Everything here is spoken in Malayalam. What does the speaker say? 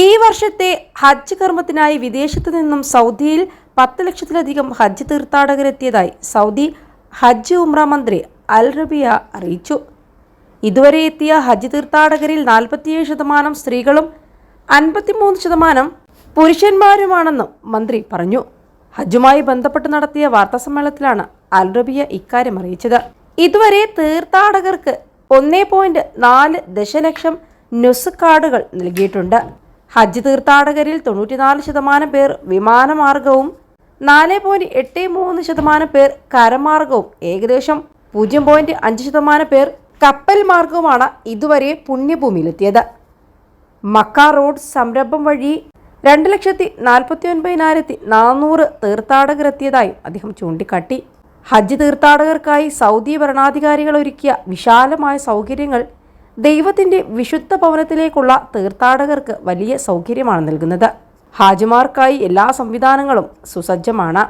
ഈ വർഷത്തെ ഹജ്ജ് കർമ്മത്തിനായി വിദേശത്തു നിന്നും സൗദിയിൽ പത്ത് ലക്ഷത്തിലധികം ഹജ്ജ് തീർത്ഥാടകരെത്തിയതായി സൗദി ഹജ്ജ് ഉംറ മന്ത്രി അൽ റബിയ അറിയിച്ചു. ഇതുവരെ എത്തിയ ഹജ്ജ് തീർത്ഥാടകരിൽ നാൽപ്പത്തിയേഴ് ശതമാനം സ്ത്രീകളും അൻപത്തിമൂന്ന് ശതമാനം പുരുഷന്മാരുമാണെന്നും മന്ത്രി പറഞ്ഞു. ഹജ്ജുമായി ബന്ധപ്പെട്ട് നടത്തിയ വാർത്താസമ്മേളനത്തിലാണ് അൽ റബിയ ഇക്കാര്യം അറിയിച്ചത്. ഇതുവരെ തീർത്ഥാടകർക്ക് ഒന്നേ പോയിന്റ് നാല് ദശലക്ഷം നുസ് കാർഡുകൾ നൽകിയിട്ടുണ്ട്. ഹജ്ജ് തീർത്ഥാടകരിൽ തൊണ്ണൂറ്റിനാല് ശതമാനം പേർ വിമാനമാർഗവും നാല് പോയിന്റ് എട്ട് മൂന്ന് ശതമാനം പേർ കരമാർഗവും ഏകദേശം പൂജ്യം പോയിന്റ് അഞ്ച് ശതമാനം പേർ കപ്പൽ മാർഗവുമാണ് ഇതുവരെ പുണ്യഭൂമിയിലെത്തിയത്. മക്ക റോഡ് സംരംഭം വഴി രണ്ട് ലക്ഷത്തി നാൽപ്പത്തി ഒൻപതിനായിരത്തി നാനൂറ് തീർത്ഥാടകരെത്തിയതായും അദ്ദേഹം ചൂണ്ടിക്കാട്ടി. ഹജ്ജ് തീർത്ഥാടകർക്കായി സൗദി ഭരണാധികാരികൾ ഒരുക്കിയ വിശാലമായ സൗകര്യങ്ങൾ ദൈവത്തിന്റെ വിശുദ്ധ ഭവനത്തിലേക്കുള്ള തീർത്ഥാടകർക്ക് വലിയ സൗകര്യമാണ് നൽകുന്നത്. ഹാജിമാർക്കായി എല്ലാ സംവിധാനങ്ങളും സുസജ്ജമാണ്.